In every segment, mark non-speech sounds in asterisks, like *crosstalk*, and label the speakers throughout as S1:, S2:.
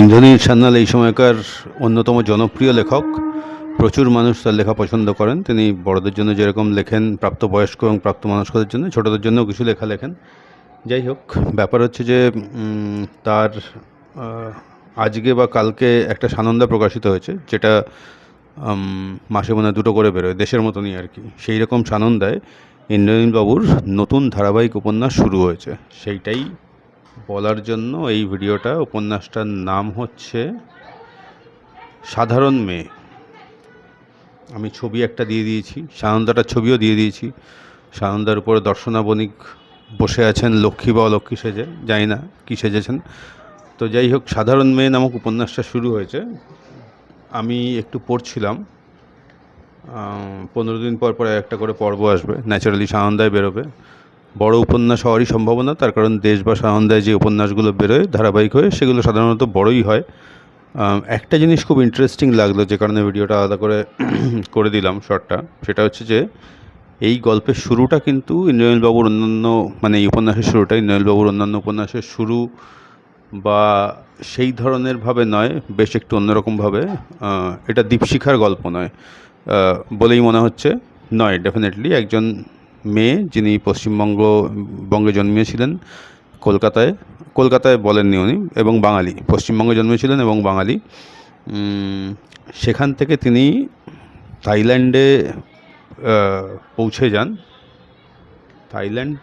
S1: ইন্দ্রনীল সান্যাল এই সময়কার অন্যতম জনপ্রিয় লেখক। প্রচুর মানুষ তার লেখা পছন্দ করেন। তিনি বড়দের জন্য যেরকম লেখেন, প্রাপ্তবয়স্ক এবং প্রাপ্তবয়স্কদের জন্য, ছোটদের জন্যও কিছু লেখা লেখেন। যাই হোক, ব্যাপার হচ্ছে যে তার আজকে বা কালকে একটা সানন্দা প্রকাশিত হয়েছে, যেটা মাসে মনে দুটো করে বেরোয়, দেশের মতনই আর কি। সেই রকম সানন্দায় ইন্দ্রনীল বাবুর নতুন ধারাবাহিক উপন্যাস শুরু হয়েছে। সেইটাই বলার জন্য এই ভিডিওটা উপন্যাসটার নাম হচ্ছে সাধারণ মেয়ে। আমি ছবি একটা দিয়ে দিয়েছি সানন্দাটার ছবিও দিয়ে দিয়েছি। সানন্দার উপরে দর্শনা বণিক বসে আছেন লক্ষ্মী বা অলক্ষ্মী সেজে, জানি না কী সেজেছেন। তো যাই হোক, সাধারণ মেয়ে নামক উপন্যাসটা শুরু হয়েছে। আমি একটু পড়ছিলাম পনেরো দিন পর পর একটা করে পর্ব আসবে। ন্যাচারালি সানন্দায় বেরোবে। বড় উপন্যাস হওয়ারই সম্ভাবনা, তার কারণ দেশ বা সানন্দায় যে উপন্যাসগুলো বেরোয় ধারাবাহিক হয়ে, সেগুলো সাধারণত বড়ই হয়। একটা জিনিস খুব ইন্টারেস্টিং লাগল যে কারণে ভিডিওটা আলাদা করে *clears throat* করে দিলাম শর্টটা সেটা হচ্ছে যে এই গল্পের শুরুটা কিন্তু ইন্দ্রনীলবাবুর অন্যান্য মানে এই উপন্যাসের শুরুটা ইন্দ্রনীলবাবুর অন্যান্য উপন্যাসের শুরু বা সেই ধরনের ভাবে নয়, বেশ একটু অন্যরকমভাবে এটা দীপশিখার গল্প নয়। বলেই মনে হচ্ছে, নয় ডেফিনেটলি একজন মেয়ে যিনি পশ্চিমবঙ্গ, বঙ্গে জন্মিয়েছিলেন কলকাতায় কলকাতায় বলেননি উনি, এবং বাঙালি, পশ্চিমবঙ্গে জন্মেছিলেন এবং বাঙালি। সেখান থেকে তিনি থাইল্যান্ডে পৌঁছে যান। থাইল্যান্ড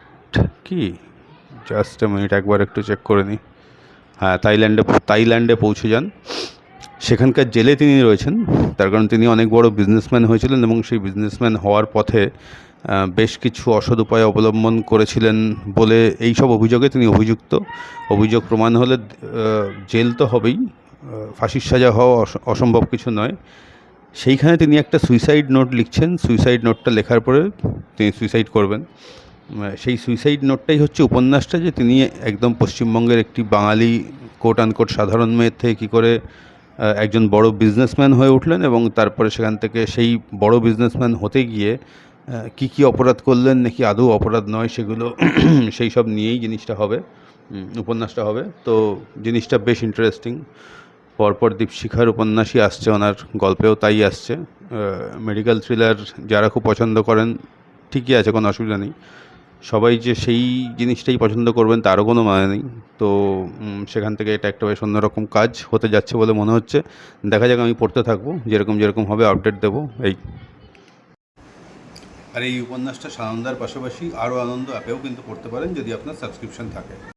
S1: কি? জাস্ট মিনিট, একবার একটু চেক করে নিই হ্যাঁ থাইল্যান্ডে থাইল্যান্ডে পৌঁছে যান। সেখানকার জেলে তিনি রয়েছেন। তার কারণ তিনি অনেক বড় বিজনেসম্যান হয়েছিলেন এবং সেই বিজনেসম্যান হওয়ার পথে বেশ কিছু অসৎ উপায় অবলম্বন করেছিলেন বলে এই সব অভিযোগে তিনি অভিযুক্ত। অভিযোগ প্রমাণ হলে জেল তো হবেই ফাঁসির সাজা হওয়া অসম্ভব কিছু নয়। সেইখানে তিনি একটা সুইসাইড নোট লিখছেন। সুইসাইড নোটটা লেখার পরে তিনি সুইসাইড করবেন। সেই সুইসাইড নোটটাই হচ্ছে উপন্যাসটা যে তিনি একদম পশ্চিমবঙ্গের একটি বাঙালি কোট আনকোট সাধারণ মেয়ের থেকে কী করে একজন বড় বিজনেসম্যান হয়ে উঠলেন এবং তারপরে সেখান থেকে সেই বড় বিজনেসম্যান হতে গিয়ে কী কী অপরাধ করলেন, নাকি আদৌ অপরাধ নয়, সেগুলো *clears throat* সেই সব নিয়েই জিনিসটা হবে উপন্যাসটা হবে। তো জিনিসটা বেশ ইন্টারেস্টিং পরপর দীপশিখার উপন্যাসই আসছে ওনার, গল্পেও তাই আসছে। মেডিকেল থ্রিলার যারা খুব পছন্দ করেন, ঠিকই আছে, কোনো অসুবিধা নেই। সবাই যে সেই জিনিসটাই পছন্দ করবেন, তারও কোনো মানে নেই। তো সেখান থেকে এটা একটা বেশ অন্যরকম কাজ হতে যাচ্ছে বলে মনে হচ্ছে। দেখা যাক, আমি পড়তে থাকব, যেরকম যেরকম হবে আপডেট দেবো। এই আর এই উপন্যাসটা সানন্দার পাশাপাশি আরও আনন্দ অ্যাপেও কিন্তু পড়তে পারেন যদি আপনার সাবস্ক্রিপশন থাকে।